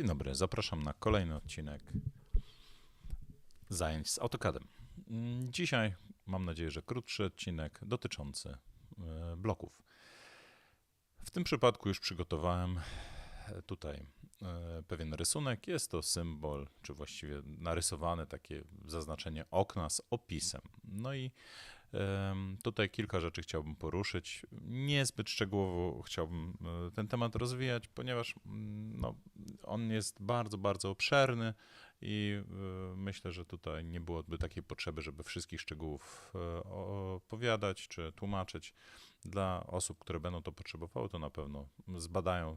Dzień dobry, zapraszam na kolejny odcinek zajęć z AutoCADem. Dzisiaj mam nadzieję, że krótszy odcinek dotyczący e, bloków. W tym przypadku już przygotowałem e, tutaj e, pewien rysunek. Jest to symbol, czy właściwie narysowane takie zaznaczenie okna z opisem. No i tutaj kilka rzeczy chciałbym poruszyć. Niezbyt szczegółowo chciałbym e, ten temat rozwijać, ponieważ mm, no, on jest bardzo, bardzo obszerny i y, myślę, że tutaj nie byłoby takiej potrzeby, żeby wszystkich szczegółów e, opowiadać czy tłumaczyć. Dla osób, które będą to potrzebowały, to na pewno zbadają e,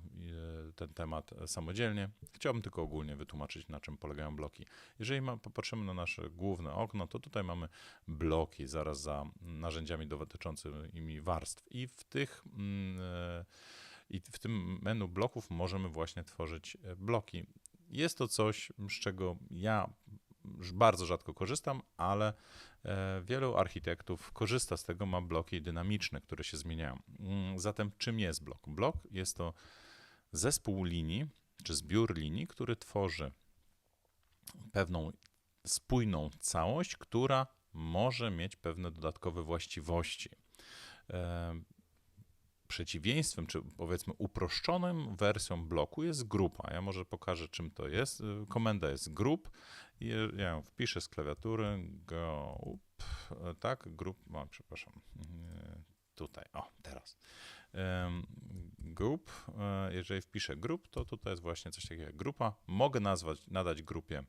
ten temat samodzielnie. Chciałbym tylko ogólnie wytłumaczyć, na czym polegają bloki. Jeżeli popatrzymy na nasze główne okno, to tutaj mamy bloki zaraz za narzędziami dotyczącymi warstw i w tych mm, e, i w tym menu bloków możemy właśnie tworzyć e, bloki. Jest to coś, z czego ja bardzo rzadko korzystam, ale e, wielu architektów korzysta z tego, ma bloki dynamiczne, które się zmieniają. Mm, Zatem czym jest blok? Blok jest to zespół linii, czy zbiór linii, który tworzy pewną spójną całość, która może mieć pewne dodatkowe właściwości. Przeciwieństwem, czy powiedzmy uproszczoną wersją bloku jest grupa. Ja może pokażę, czym to jest. Y, Komenda jest grup. i Ja ją wpiszę z klawiatury. Group, e, tak, grup, o, przepraszam, y, tutaj, o, teraz. Grup, e, jeżeli wpiszę grup, to tutaj jest właśnie coś takiego jak grupa. Mogę nazwać, nadać grupie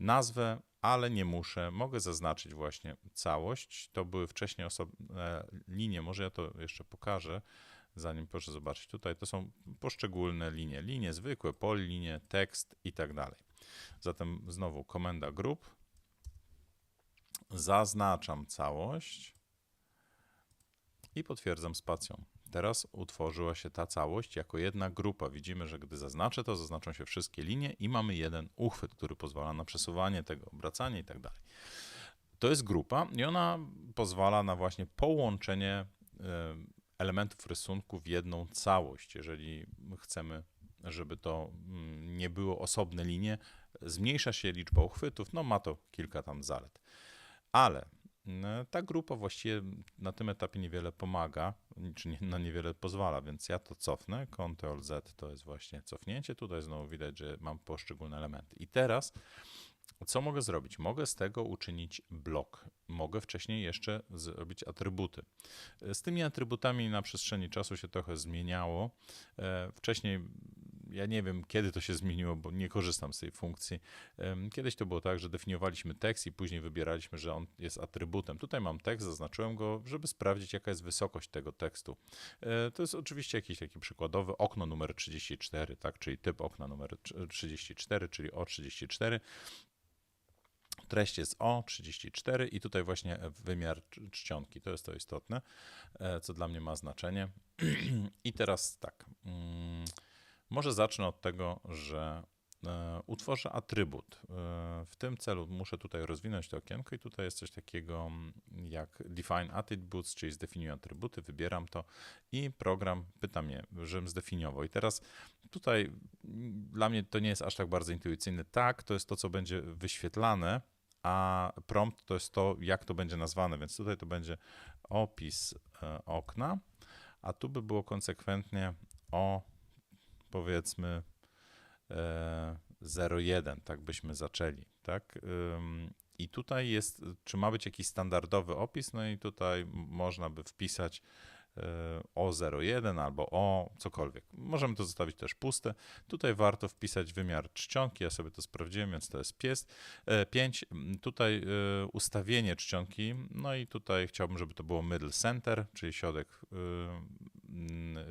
nazwę, ale nie muszę. Mogę zaznaczyć właśnie całość. To były wcześniej osobne linie, może ja to jeszcze pokażę, zanim proszę zobaczyć. Tutaj to są poszczególne linie. Linie zwykłe, polinie, tekst i tak dalej. Zatem znowu komenda grup. Zaznaczam całość i potwierdzam spacją. Teraz utworzyła się ta całość jako jedna grupa. Widzimy, że gdy zaznaczę to, zaznaczą się wszystkie linie i mamy jeden uchwyt, który pozwala na przesuwanie tego, obracanie i tak dalej. To jest grupa i ona pozwala na właśnie połączenie e, elementów rysunku w jedną całość. Jeżeli chcemy, żeby to mm, nie było osobne linie, zmniejsza się liczba uchwytów, no ma to kilka tam zalet. Ale ta grupa właściwie na tym etapie niewiele pomaga, czy nie, na niewiele pozwala, więc ja to cofnę. Ctrl Z to jest właśnie cofnięcie. Tutaj znowu widać, że mam poszczególne elementy. I teraz co mogę zrobić? Mogę z tego uczynić blok. Mogę wcześniej jeszcze zrobić atrybuty. Z tymi atrybutami na przestrzeni czasu się trochę zmieniało. E, Wcześniej ja nie wiem, kiedy to się zmieniło, bo nie korzystam z tej funkcji. Kiedyś to było tak, że definiowaliśmy tekst i później wybieraliśmy, że on jest atrybutem. Tutaj mam tekst, zaznaczyłem go, żeby sprawdzić, jaka jest wysokość tego tekstu. E, To jest oczywiście jakiś taki przykładowy okno numer 34, tak, czyli typ okna numer 34, czyli O34. Treść jest O34 i tutaj właśnie wymiar cz- czcionki. To jest to istotne, e, co dla mnie ma znaczenie. I teraz tak. mm, Może zacznę od tego, że e, utworzę atrybut. E, W tym celu muszę tutaj rozwinąć to okienko i tutaj jest coś takiego mm, jak define attributes, czyli zdefiniuj atrybuty, wybieram to i program pyta mnie, żebym zdefiniował. I teraz tutaj mm, dla mnie to nie jest aż tak bardzo intuicyjne. Tak, to jest to, co będzie wyświetlane, a prompt to jest to, jak to będzie nazwane, więc tutaj to będzie opis e, okna, a tu by było konsekwentnie o powiedzmy e, 01, tak byśmy zaczęli, tak? I tutaj jest, czy ma być jakiś standardowy opis, no i tutaj można by wpisać e, O01 albo O cokolwiek. Możemy to zostawić też puste. Tutaj warto wpisać wymiar czcionki, ja sobie to sprawdziłem, więc to jest pies, e, 5. Tutaj e, ustawienie czcionki, no i tutaj chciałbym, żeby to było middle center, czyli środek,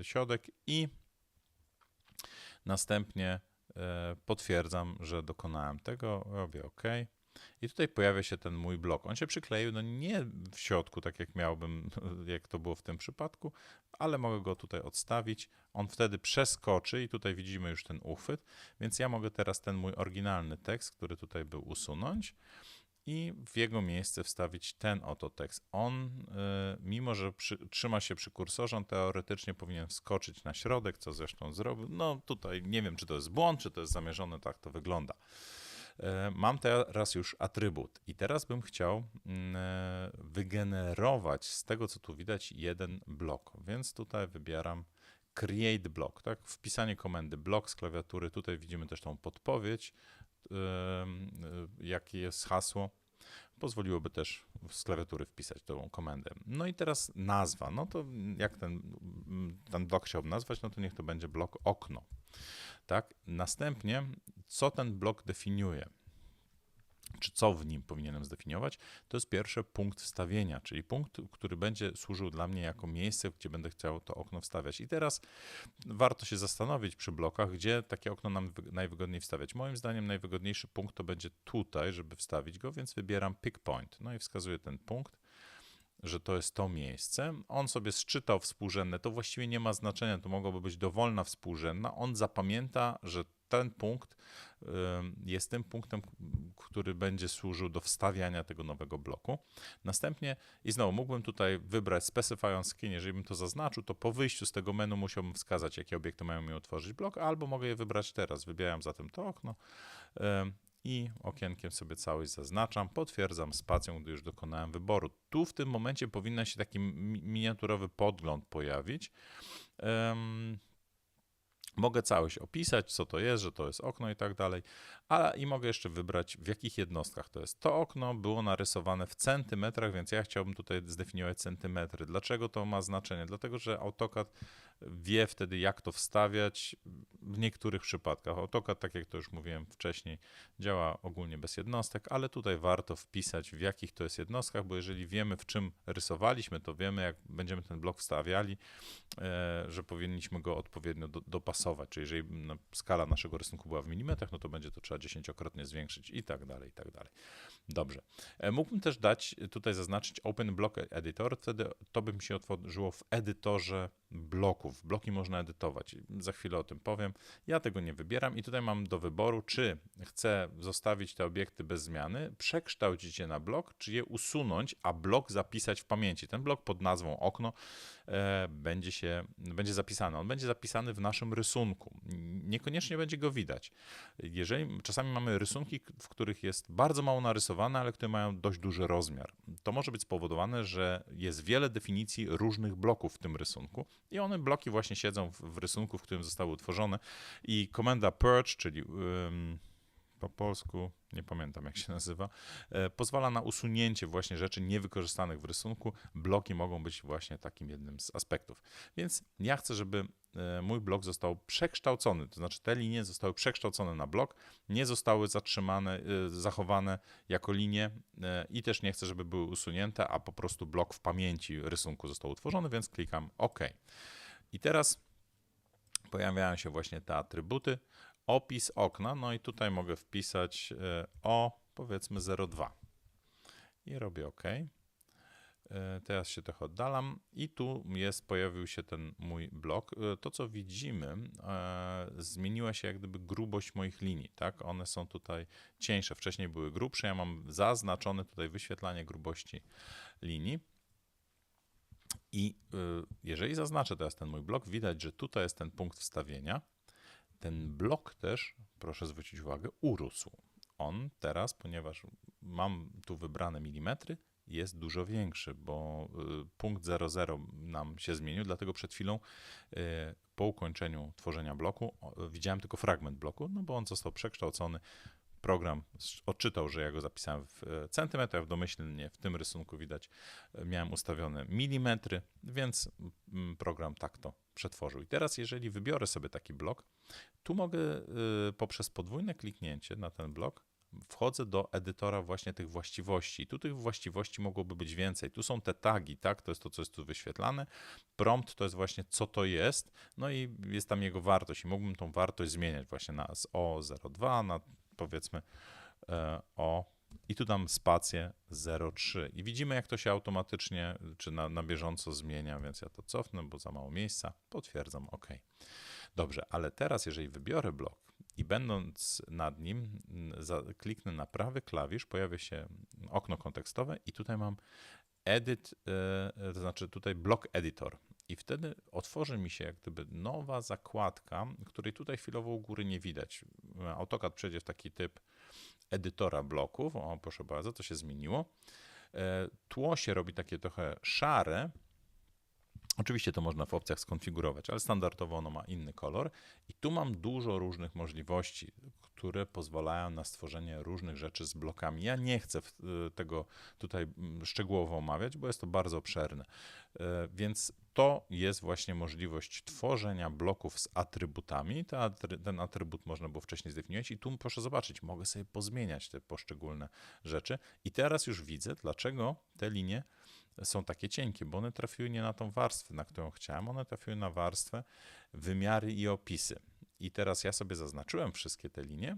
środek i Następnie e, potwierdzam, że dokonałem tego, robię OK. I tutaj pojawia się ten mój blok. On się przykleił, no nie w środku, tak jak miałbym, jak to było w tym przypadku, ale mogę go tutaj odstawić. On wtedy przeskoczy i tutaj widzimy już ten uchwyt, więc ja mogę teraz ten mój oryginalny tekst, który tutaj był, usunąć i w jego miejsce wstawić ten oto tekst. On, y, mimo że przy, trzyma się przy kursorze, on teoretycznie powinien wskoczyć na środek, co zresztą zrobił. No tutaj nie wiem, czy to jest błąd, czy to jest zamierzone, tak to wygląda. Y, mam teraz już atrybut i teraz bym chciał mm, y, wygenerować z tego, co tu widać, jeden blok, więc tutaj wybieram create block, tak? Wpisanie komendy block z klawiatury. Tutaj widzimy też tą podpowiedź, jakie jest hasło. Pozwoliłoby też z klawiatury wpisać tą komendę. No i teraz nazwa. No to jak ten, ten blok chciałbym nazwać, no to niech to będzie blok okno. Tak? Następnie, co ten blok definiuje? Czy co w nim powinienem zdefiniować, to jest pierwszy punkt wstawienia, czyli punkt, który będzie służył dla mnie jako miejsce, gdzie będę chciał to okno wstawiać. I teraz warto się zastanowić przy blokach, gdzie takie okno nam najwygodniej wstawiać. Moim zdaniem najwygodniejszy punkt to będzie tutaj, żeby wstawić go, więc wybieram pick point. No i wskazuję ten punkt że to jest to miejsce. On sobie sczytał współrzędne, to właściwie nie ma znaczenia, to mogłoby być dowolna współrzędna. On zapamięta, że ten punkt jest tym punktem, który będzie służył do wstawiania tego nowego bloku. Następnie, i znowu mógłbym tutaj wybrać Specify on Skin, jeżeli bym to zaznaczył, to po wyjściu z tego menu musiałbym wskazać, jakie obiekty mają mi utworzyć blok, albo mogę je wybrać teraz. Wybieram zatem to okno i okienkiem sobie całość zaznaczam, potwierdzam spacją, gdy już dokonałem wyboru. Tu w tym momencie powinien się taki miniaturowy podgląd pojawić. Mogę całość opisać, co to jest, że to jest okno i tak dalej, ale i mogę jeszcze wybrać, w jakich jednostkach to jest. To okno było narysowane w centymetrach, więc ja chciałbym tutaj zdefiniować centymetry. Dlaczego to ma znaczenie? Dlatego, że AutoCAD wie wtedy, jak to wstawiać w niektórych przypadkach. AutoCAD, tak jak to już mówiłem wcześniej, działa ogólnie bez jednostek, ale tutaj warto wpisać, w jakich to jest jednostkach, bo jeżeli wiemy, w czym rysowaliśmy, to wiemy, jak będziemy ten blok wstawiali, e, że powinniśmy go odpowiednio do, dopasować. Czyli jeżeli skala naszego rysunku była w milimetrach, no to będzie to trzeba dziesięciokrotnie zwiększyć i tak dalej, i tak dalej. Dobrze. E, mógłbym też dać, tutaj zaznaczyć Open Block Editor, wtedy to by mi się otworzyło w edytorze bloków. Bloki można edytować. Za chwilę o tym powiem. Ja tego nie wybieram i tutaj mam do wyboru, czy chcę zostawić te obiekty bez zmiany, przekształcić je na blok, czy je usunąć, a blok zapisać w pamięci. Ten blok pod nazwą okno e, będzie się, będzie zapisany. On będzie zapisany w naszym rysunku. Niekoniecznie będzie go widać. Jeżeli czasami mamy rysunki, w których jest bardzo mało ale które mają dość duży rozmiar, to może być spowodowane, że jest wiele definicji różnych bloków w tym rysunku i one bloki właśnie siedzą w, w rysunku, w którym zostały utworzone i komenda purge, czyli po polsku, nie pamiętam jak się nazywa, e, pozwala na usunięcie właśnie rzeczy niewykorzystanych w rysunku. Bloki mogą być właśnie takim jednym z aspektów. Więc ja chcę, żeby mój blok został przekształcony, to znaczy te linie zostały przekształcone na blok, nie zostały zatrzymane, e, zachowane jako linie i też nie chcę, żeby były usunięte, a po prostu blok w pamięci rysunku został utworzony, więc klikam OK. I teraz pojawiają się właśnie te atrybuty opis okna, no i tutaj mogę wpisać e, o powiedzmy 0,2 i robię OK. E, teraz się trochę oddalam i tu jest, pojawił się ten mój blok. E, to, co widzimy, zmieniła się jak gdyby grubość moich linii, tak? One są tutaj cieńsze, wcześniej były grubsze, ja mam zaznaczone tutaj wyświetlanie grubości linii. I jeżeli zaznaczę teraz ten mój blok, widać, że tutaj jest ten punkt wstawienia, ten blok też, proszę zwrócić uwagę, urósł. On teraz, ponieważ mam tu wybrane milimetry, jest dużo większy, bo y, punkt 00 nam się zmienił, dlatego przed chwilą y, po ukończeniu tworzenia bloku widziałem tylko fragment bloku, no bo on został przekształcony program odczytał, że ja go zapisałem w e, centymetrach, domyślnie w tym rysunku widać, e, miałem ustawione milimetry, więc mm, program tak to przetworzył. I teraz, jeżeli wybiorę sobie taki blok, tu mogę e, poprzez podwójne kliknięcie na ten blok wchodzę do edytora właśnie tych właściwości. Tu tych właściwości mogłoby być więcej. Tu są te tagi, tak? To jest to, co jest tu wyświetlane. Prompt to jest właśnie, co to jest. No i jest tam jego wartość i mógłbym tą wartość zmieniać właśnie na z O02 na powiedzmy e, o i tu dam spację 0,3 i widzimy jak to się automatycznie czy na, na bieżąco zmienia, więc ja to cofnę, bo za mało miejsca, potwierdzam OK. Dobrze, ale teraz jeżeli wybiorę blok i będąc nad nim za, kliknę na prawy klawisz, pojawia się okno kontekstowe i tutaj mam edit, e, to znaczy tutaj block editor. I wtedy otworzy mi się jak gdyby nowa zakładka, której tutaj chwilowo u góry nie widać. AutoCAD przejdzie w taki typ edytora bloków. O, proszę bardzo, to się zmieniło. E, tło się robi takie trochę szare. Oczywiście to można w opcjach skonfigurować, ale standardowo ono ma inny kolor. I tu mam dużo różnych możliwości, które pozwalają na stworzenie różnych rzeczy z blokami. Ja nie chcę y, tego tutaj szczegółowo omawiać, bo jest to bardzo obszerne. E, więc to jest właśnie możliwość tworzenia bloków z atrybutami. Ten atrybut można było wcześniej zdefiniować i tu proszę zobaczyć, mogę sobie pozmieniać te poszczególne rzeczy. I teraz już widzę, dlaczego te linie są takie cienkie, bo one trafiły nie na tą warstwę, na którą chciałem, one trafiły na warstwę wymiary i opisy. I teraz ja sobie zaznaczyłem wszystkie te linie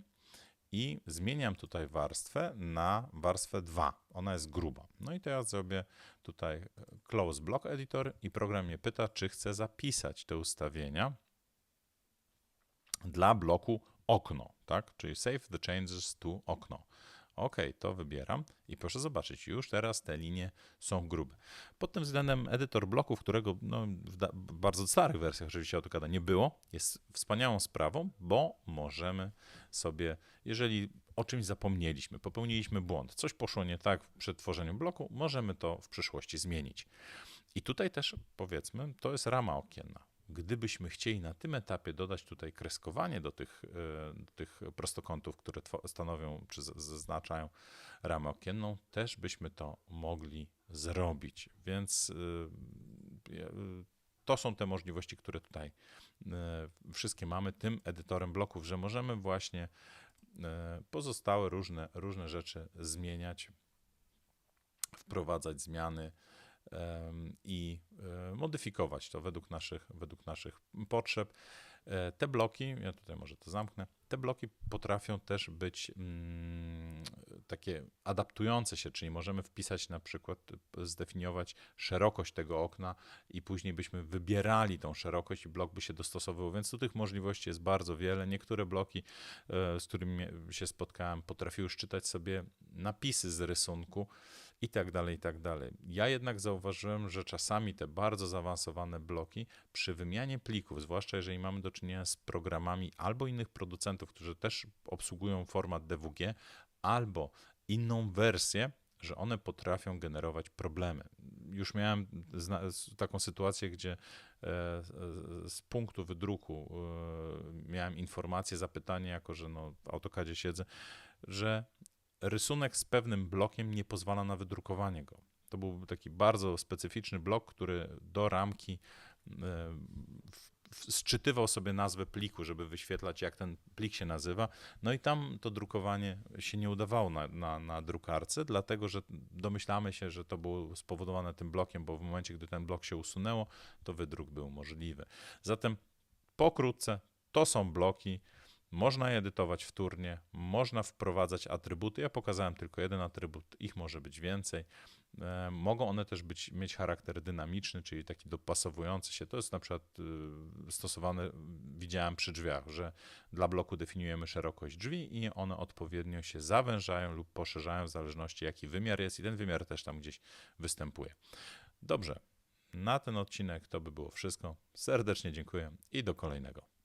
i zmieniam tutaj warstwę na warstwę 2. Ona jest gruba. No i teraz zrobię tutaj Close Block Editor i program mnie pyta, czy chcę zapisać te ustawienia dla bloku okno, tak? Czyli save the changes to okno. OK, to wybieram i proszę zobaczyć, już teraz te linie są grube. Pod tym względem edytor bloków, którego no, w bardzo starych wersjach oczywiście AutoCAD nie było, jest wspaniałą sprawą, bo możemy sobie, jeżeli o czymś zapomnieliśmy, popełniliśmy błąd, coś poszło nie tak przy tworzeniu bloku, możemy to w przyszłości zmienić. I tutaj też powiedzmy, to jest rama okienna. Gdybyśmy chcieli na tym etapie dodać tutaj kreskowanie do tych, e, do tych prostokątów, które stanowią czy zaznaczają ramę okienną, też byśmy to mogli zrobić. Więc e, e, to są te możliwości, które tutaj wszystkie mamy tym edytorem bloków, że możemy właśnie pozostałe różne, różne rzeczy zmieniać, wprowadzać zmiany i e, modyfikować to według naszych, według naszych potrzeb. E, te bloki, ja tutaj może to zamknę, te bloki potrafią też być mm, takie adaptujące się, czyli możemy wpisać na przykład, zdefiniować szerokość tego okna i później byśmy wybierali tą szerokość i blok by się dostosowywał, więc tu tych możliwości jest bardzo wiele. Niektóre bloki, e, z którymi się spotkałem, potrafiły szczytać sobie napisy z rysunku, i tak dalej, i tak dalej. Ja jednak zauważyłem, że czasami te bardzo zaawansowane bloki przy wymianie plików, zwłaszcza jeżeli mamy do czynienia z programami albo innych producentów, którzy też obsługują format DWG, albo inną wersję, że one potrafią generować problemy. Już miałem taką sytuację, gdzie e, z punktu wydruku e, miałem informację, zapytanie, jako że no w AutoCADzie siedzę, że rysunek z pewnym blokiem nie pozwala na wydrukowanie go. To był taki bardzo specyficzny blok, który do ramki e, sczytywał sobie nazwę pliku, żeby wyświetlać, jak ten plik się nazywa. No i tam to drukowanie się nie udawało na, na, na drukarce, dlatego że domyślamy się, że to było spowodowane tym blokiem, bo w momencie, gdy ten blok się usunęło, to wydruk był możliwy. Zatem pokrótce to są bloki, można je edytować wtórnie, można wprowadzać atrybuty. Ja pokazałem tylko jeden atrybut, ich może być więcej. E, mogą one też być, mieć charakter dynamiczny, czyli taki dopasowujący się. To jest na przykład y, stosowane, widziałem przy drzwiach, że dla bloku definiujemy szerokość drzwi i one odpowiednio się zawężają lub poszerzają w zależności jaki wymiar jest i ten wymiar też tam gdzieś występuje. Dobrze, na ten odcinek to by było wszystko. Serdecznie dziękuję i do kolejnego.